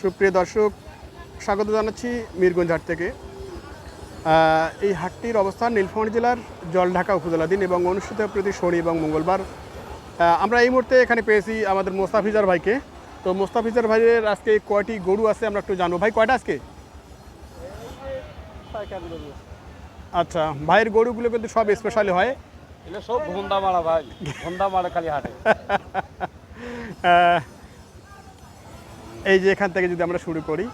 সুপ্রিয় দর্শক স্বাগত জানাচ্ছি মিরগঞ্জ হাট থেকে। এই হাটটির অবস্থান নীলফামারী জেলার জলঢাকা উপজেলাধীন এবং অনুষ্ঠিত প্রতি শনি এবং মঙ্গলবার। আমরা এই মুহূর্তে এখানে পেয়েছি আমাদের মোস্তাফিজার ভাইকে। তো মোস্তাফিজার ভাইয়ের আজকে কয়টি গরু আছে আমরা একটু জানব। ভাই কয়টা আজকে? আচ্ছা ভাইয়ের গরুগুলো কিন্তু সব স্পেশালি হয়। সব ঘণ্টা মারা ভাই ঘণ্টা মারা খালি হাটে। এই যে এখান থেকে যদি আমরা শুরু করি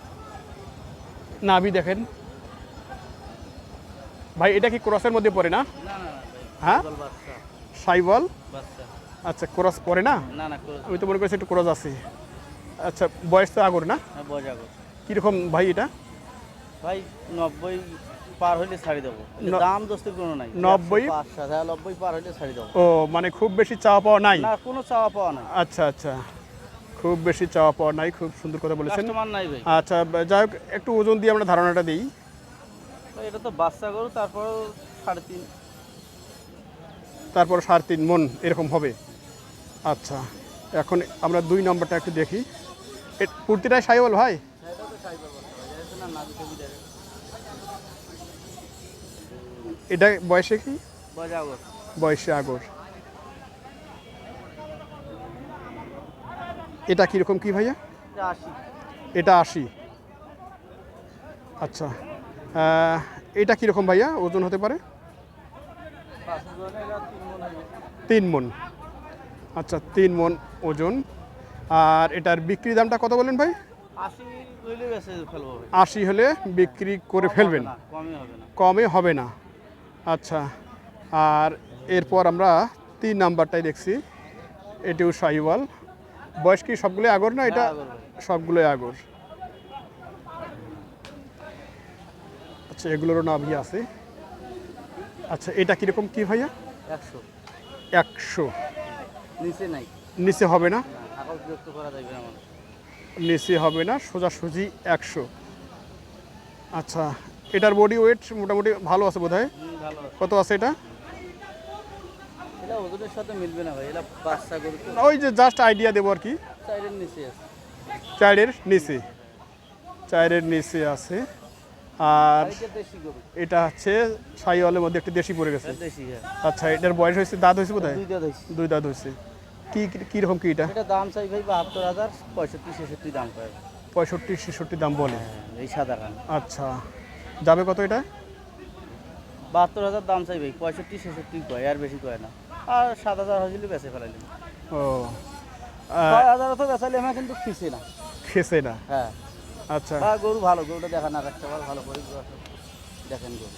নাভি দেখেন। ভাই এটা কি ক্রসের মধ্যে পড়ে না? হ্যাঁ? সাইবল আচ্ছা ক্রস পড়ে না? আমি তো মনে করছি একটু ক্রস আছে। আচ্ছা বয়স তো আগর না? হ্যাঁ কীরকম ভাই এটা? ভাই নব্বই পার হইলে ছাড়ি দেবো। দাম দোস্তির কোনো নাই। নব্বই? নব্বই পার হইলে ছাড়ি দেবো। ও মানে খুব বেশি চাওয়া পাওয়া নাই? না কোনো চাওয়া পাওয়া নাই। আচ্ছা আচ্ছা। খুব বেশি চাওয়া পাওয়া নাই খুব সুন্দর কথা বলেছেন। আচ্ছা যাই হোক একটু ওজন দিয়ে আমরা ধারণাটা দিই। এটা তো বাচ্চা গরু তারপরেও সাড়ে তিন। তারপর সাড়ে তিন মন এরকম হবে। আচ্ছা এখন আমরা দুই নম্বরটা একটু দেখি। কুর্তিটাই সাইবল ভাই? এটা বয়সে কি? বয়সে আগর এটা কীরকম কী ভাইয়া? এটা আশি। আচ্ছা এটা কীরকম ভাইয়া? ওজন হতে পারে? তিন মন। আচ্ছা তিন মন ওজন। আর এটার বিক্রি দামটা কত বলেন ভাই? আশি হলে বিক্রি করে ফেলবেন। কমে হবে না। আচ্ছা আর এরপর আমরা তিন নাম্বারটাই দেখছি। এটিও শাহিওয়াল। বয়স কি সবগুলোই আগর না? এটা। সবগুলোই আগর। আচ্ছা এগুলোরও নাভি আছে? আচ্ছা এটা কীরকম কি ভাইয়া? একশো। একশো। নিচে নাই। নিচে হবে না? নিচে হবে না সোজাসুজি একশো। আচ্ছা এটার বডি ওয়েট মোটামুটি ভালো আছে বোধ হয়। কত আছে এটা? এটা ওজনের সাথে মিলবে না ভাই এটা বাচ্চা গরু ওই যে জাস্ট আইডিয়া দেবো আর কি। সাইডের নিচে আছে। চারের নিচে। চারের নিচে আছে। আর এটা হচ্ছে সাইওয়ালের মধ্যে একটা দেশি পড়ে গেছে। হ্যাঁ। আচ্ছা এটার বয়স হয়েছে দাঁত হয়েছে হয় দুই দাঁত হয়েছে। কি কীরকম কি এটা? এটা দাম চাই ভাই বাহাত্তর হাজার পঁয়ষট্টি ছেষট্টি দাম পায় পঁয়ষট্টি ছেষট্টি দাম বলে। এই সাদা কান আচ্ছা যাবে কত এটা? বাহাত্তর হাজার দাম চাই ভাই পঁয়ষট্টি ছেষট্টি কয় আর বেশি কয় না। আর সাত হাজার হয়েছিল বেঁচে ফেলাইলাম। ও। ছয় হাজার তো বেচাইলে আমার কিন্তু ফিসে না। খেসে না? হ্যাঁ। আচ্ছা। হ্যাঁ গরু ভালো গরুটা দেখা না রাখতে পারো ভালো করে গরু আছে। দেখেন গরু।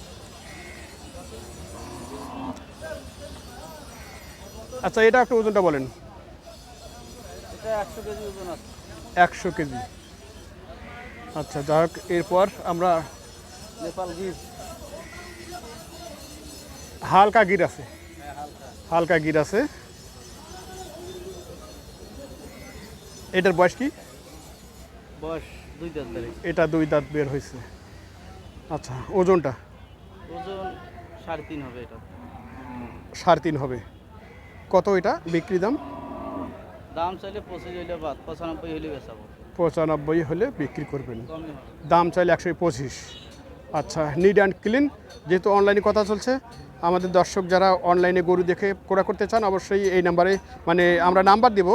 আচ্ছা এটা একটু ওজনটা বলেন। এটা একশো কেজি ওজন আছে। একশো কেজি। আচ্ছা যাই হোক এরপর আমরা নেপাল গির। হালকা গির আছে। হালকা গির আছে। এটার বয়স কি? বয়স দুই দাঁত এটা দুই দাঁত বের হয়েছে। আচ্ছা ওজনটা? ওজন সাড়ে তিন হবে এটা। সাড়ে তিন হবে। কত এটা বিক্রি দাম? দাম চাইলে পঁচিশ হইলে বাদ পঁচানব্বই হইলে বেচাবো পঁচানব্বই হলে বিক্রি করবেন। দাম চাইলে একশো পঁচিশ। আচ্ছা নিড অ্যান্ড ক্লিন যেহেতু অনলাইনে কথা চলছে আমাদের দর্শক যারা অনলাইনে গরু দেখে ক্রয় করতে চান অবশ্যই এই নাম্বারে মানে আমরা নাম্বার দেবো।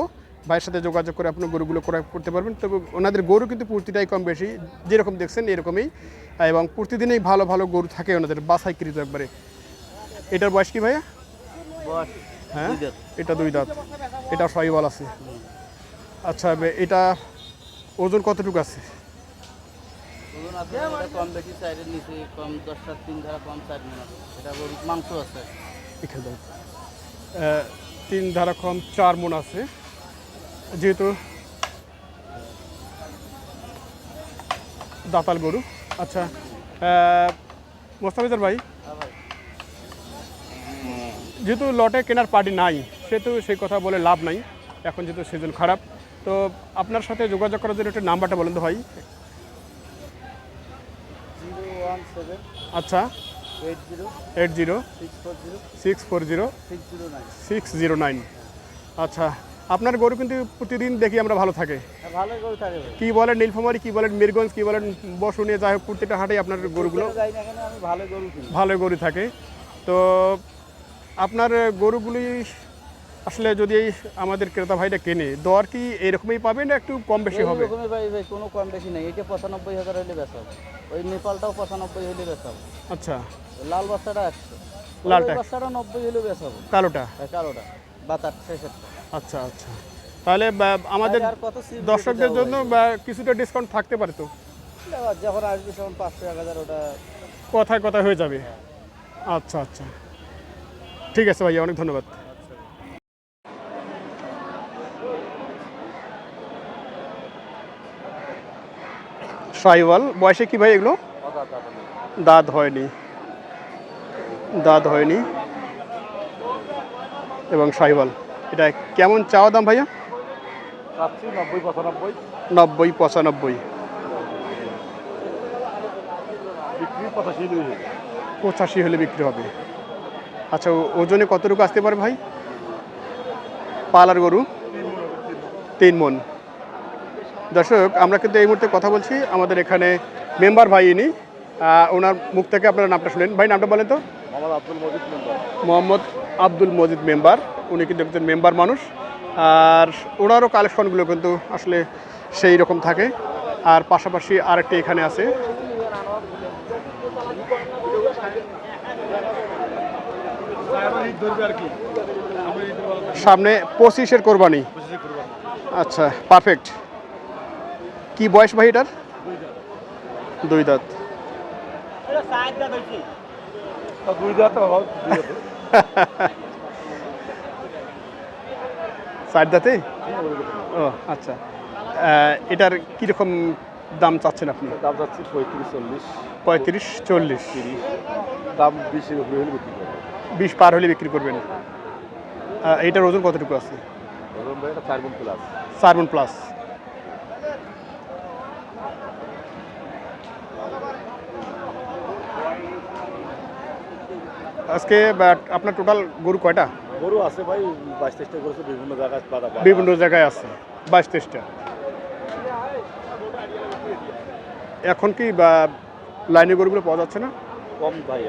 ভাইয়ের সাথে যোগাযোগ করে আপনার গরুগুলো ক্রয় করতে পারবেন। তবে ওনাদের গরু কিন্তু প্রতিটাই কম বেশি যেরকম দেখছেন এরকমই। এবং প্রতিদিনই ভালো ভালো গরু থাকে ওনাদের বাছাইকৃত একবারে। এটার বয়স কি ভাইয়া? হ্যাঁ? এটা দুই দাঁত। এটা সহিওয়াল আছে। আচ্ছা এটা ওজন কতটুকু আছে? এটা কম বেশি নিচে কম দশ সাত তিন ধারা কম চার মিনিট আছে এটা গরু মাংস আছে। এখানে তিন ধারা কম চার মন আছে। যেহেতু দাতাল গরু। আচ্ছা মোস্তাফিজার ভাই হ্যাঁ যেহেতু লটে কেনার পার্টি নাই সেহেতু সেই কথা বলে লাভ নাই। এখন যেহেতু সিজন খারাপ তো আপনার সাথে যোগাযোগ করার জন্য একটা নাম্বারটা বলেন তো ভাই। আচ্ছা। Eight zero six four zero six zero nine আচ্ছা আপনার গরু কিন্তু প্রতিদিন দেখি আমরা ভালো থাকে। হ্যাঁ কি বলেন নীলফামারি কি বলেন মিরগঞ্জ কি বলেন বসুনিয়া যাই হোক প্রত্যেকটা হাটেই আপনার গরুগুলো ভালো গরু থাকে। তো আপনার গরুগুলি আসলে যদি আমাদের ক্রেতা ভাইটা কেনে দর কি এরকমই পাবে না একটু কম বেশি হবে? এরকমই ভাই ভাই কোনো কম বেশি নেই। এটা পঁচানব্বই হাজার হলে বেচাবো ওই নেপালটাও পঁচানব্বই হলে বেচাবো আচ্ছা। লাল বাচ্চাটা একশো। লালটা বাচ্চাটা নব্বই হলে বেচাবো কালোটা? আর কালোটা। বাতার শেষেরটা। আচ্ছা আচ্ছা। তাহলে আমাদের দর্শকদের জন্য কিছুটা ডিসকাউন্ট থাকতে পারে তো? যখন আসবে তখন পাঁচশো এক হাজার ওটা কথায় কথায় হয়ে যাবে। আচ্ছা আচ্ছা। ঠিক আছে ভাইয়া অনেক ধন্যবাদ। সাইওয়াল। বয়সে কি ভাই এগুলো? দাঁত হয়নি। দাঁত হয়নি। এবং সাইওয়াল। এটা কেমন চাওয়া দাম ভাইয়া? নব্বই পঁচানব্বই। পঁচাশি হলে বিক্রি। হবে। আচ্ছা ওজনে কতটুকু আসতে পারে ভাই? পালার গরু? তিন মন। দর্শক আমরা কিন্তু এই মুহূর্তে কথা বলছি আমাদের এখানে মেম্বার ভাই ইনি। ওনার মুখ থেকে আপনারা নামটা শুনেন। ভাই নামটা বলেন তো। মোহাম্মদ আব্দুল মজিদ মেম্বার। মোহাম্মদ আব্দুল মজিদ মেম্বার। উনি কিন্তু একজন মেম্বার মানুষ। আর ওনারও কালেকশনগুলো কিন্তু আসলে সেই রকম থাকে। আর পাশাপাশি আরেকটি এখানে আছে। সামনে পঁচিশের কোরবানি। আচ্ছা পারফেক্ট কি বয়স ভাই এটার? দুই দাঁত। দুই দাঁত চার দাঁতে ও আচ্ছা। এটার কীরকম দাম চাচ্ছেন আপনি? দাম যাচ্ছে পঁয়ত্রিশ চল্লিশ। পঁয়ত্রিশ চল্লিশ। দাম উপরে হলে বিক্রি করব। বিশ পার হলে বিক্রি করবেন। আহ, এইটার ওজন কতটুকু আছে? চার গুণ প্লাস চার মন প্লাস আজকে আপনার টোটাল গরু কয়টা? গরু আছে ভাই বাইশ তেইশটা গরু বিভিন্ন জায়গায় বিভিন্ন জায়গায় আছে বাইশ তেইশটা। এখন কি লাইনে গরুগুলো পাওয়া যাচ্ছে না? কম ভাই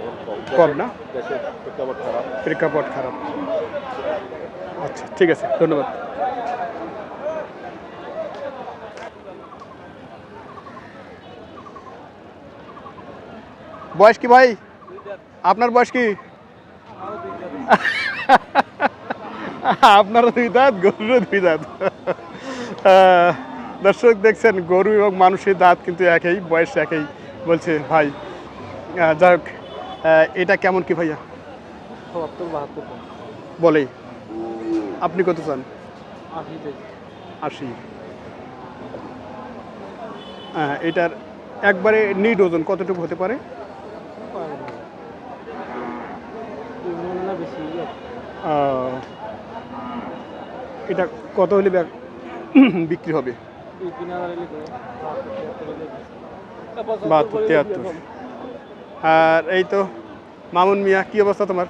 কম। না? প্রেক্ষাপট খারাপ। প্রেক্ষাপট খারাপ। আচ্ছা ঠিক আছে ধন্যবাদ। বয়স কি ভাই? আপনার বয়স কি? আপনারও দুই দাঁত, গরুরও দুই দাঁত। দর্শক দেখছেন, গরু এবং মানুষের দাঁত কিন্তু একই, বয়স একই বলছে ভাই। যাই হোক এটা কেমন কি ভাইয়া? বলে আপনি কত চান? আশি। হ্যাঁ এটার একবারে নিড ওজন কতটুকু হতে পারে বেশি আহ, এটা কত হলে বিক্রি হবে? বাহাত্তর আর এই তো, মামুন মিয়া, কি অবস্থা তোমার?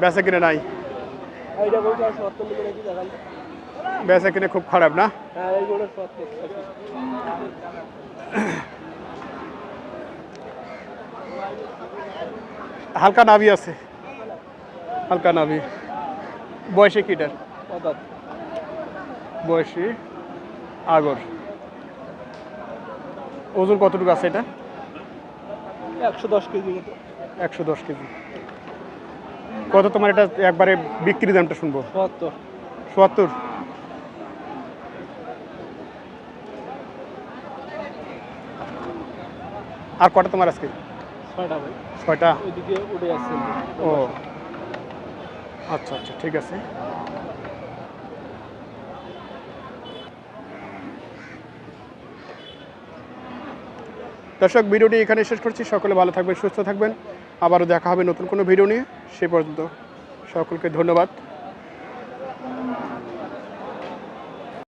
বেচা কিনে নাই। বেচা কিনে খুব খারাপ না? হালকা নাবি আছে। হালকা নাভি। বয়সে কিটার? বয়সী আগর। ওজন কতটুকু আছে এটা? একশো দশ কেজি একশো দশ কেজি। কত তোমার এটা একবারে বিক্রি দামটা শুনব? সত্তর। আর কটা তোমার আজকে? ছয়টা ছয়টা? ওইদিকে উঠে যাচ্ছে। ও। আচ্ছা আচ্ছা ঠিক আছে। দর্শক, ভিডিওটি এখানে শেষ করছি। সকলে ভালো থাকবেন, সুস্থ থাকবেন। আবারও দেখা হবে নতুন কোনো ভিডিও নিয়ে। সে পর্যন্ত সকলকে ধন্যবাদ।